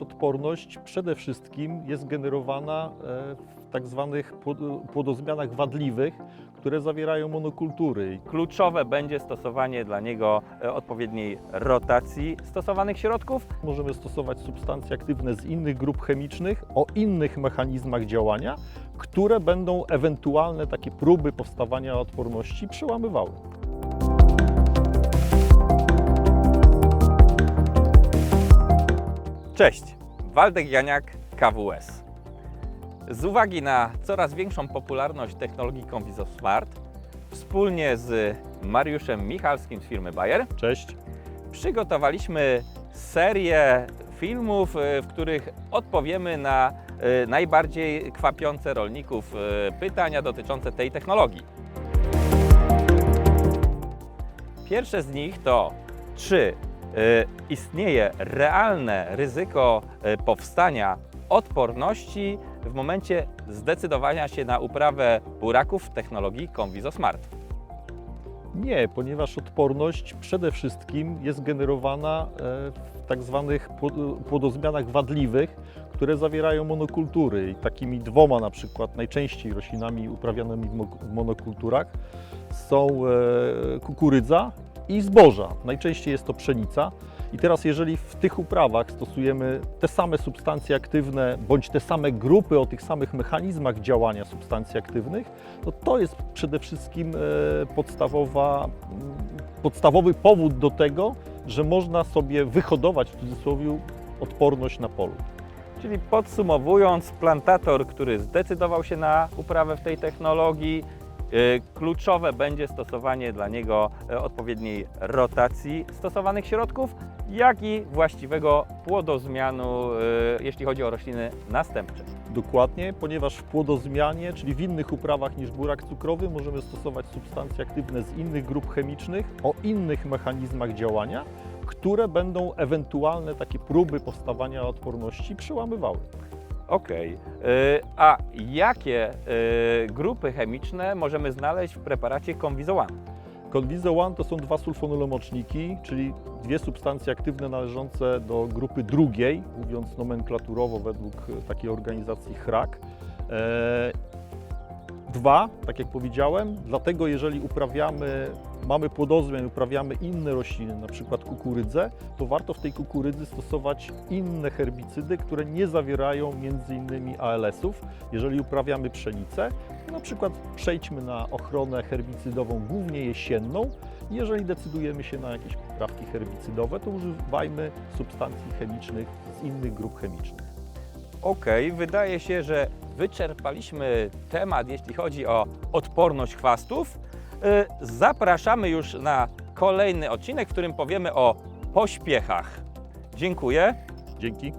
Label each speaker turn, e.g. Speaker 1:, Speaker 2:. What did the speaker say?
Speaker 1: Odporność przede wszystkim jest generowana e, w tak zwanych płod- płodozmianach wadliwych, które zawierają monokultury.
Speaker 2: Kluczowe będzie stosowanie dla niego e, odpowiedniej rotacji stosowanych środków.
Speaker 1: Możemy stosować substancje aktywne z innych grup chemicznych o innych mechanizmach działania, które będą ewentualne takie próby powstawania odporności przełamywały.
Speaker 2: Cześć, Waldek Janiak, KWS. Z uwagi na coraz większą popularność technologii Conviso Smart, wspólnie z Mariuszem Michalskim z firmy Bayer,
Speaker 1: Cześć.
Speaker 2: przygotowaliśmy serię filmów, e, w których odpowiemy na e, najbardziej kwapiące rolników e, pytania dotyczące tej technologii. Pierwsze z nich to, czy istnieje realne ryzyko e, powstania odporności w momencie zdecydowania się na uprawę buraków w technologii Conviso Smart.
Speaker 1: Nie, ponieważ odporność przede wszystkim jest generowana e, w tak zwanych płod- płodozmianach wadliwych, które zawierają monokultury. I takimi dwoma na przykład najczęściej roślinami uprawianymi w mo- w monokulturach są e, kukurydza i zboża. Najczęściej jest to pszenica. I teraz jeżeli w tych uprawach stosujemy te same substancje aktywne bądź te same grupy o tych samych mechanizmach działania substancji aktywnych, no to jest przede wszystkim e, podstawowa, podstawowy powód do tego, że można sobie wyhodować w cudzysłowie odporność na polu.
Speaker 2: Czyli podsumowując, plantator, który zdecydował się na uprawę w tej technologii, kluczowe będzie stosowanie dla niego e, odpowiedniej rotacji stosowanych środków, jak i właściwego płodozmianu, y, jeśli chodzi o rośliny następcze.
Speaker 1: Dokładnie, ponieważ w płodozmianie, czyli w innych uprawach niż burak cukrowy, możemy stosować substancje aktywne z innych grup chemicznych o innych mechanizmach działania, które będą ewentualne takie próby powstawania odporności przełamywały.
Speaker 2: Okej. Y, A jakie y, grupy chemiczne możemy znaleźć w preparacie Conviso One?
Speaker 1: To są dwa sulfonylomoczniki, czyli dwie substancje aktywne należące do grupy drugiej, mówiąc nomenklaturowo według e, takiej organizacji HRAK. Dwa, tak jak powiedziałem, dlatego jeżeli uprawiamy, mamy płodozmian, uprawiamy inne rośliny, na przykład kukurydzę, to warto w tej kukurydzy stosować inne herbicydy, które nie zawierają innymi ALS-ów. Jeżeli uprawiamy pszenicę, na przykład przejdźmy na ochronę herbicydową głównie jesienną. Jeżeli decydujemy się na jakieś poprawki herbicydowe, to używajmy substancji chemicznych z innych grup chemicznych.
Speaker 2: Okej, wydaje się, że wyczerpaliśmy temat, jeśli chodzi o odporność chwastów. Y, Zapraszamy już na kolejny odcinek, w którym powiemy o pośpiechach. Dziękuję.
Speaker 1: Dzięki.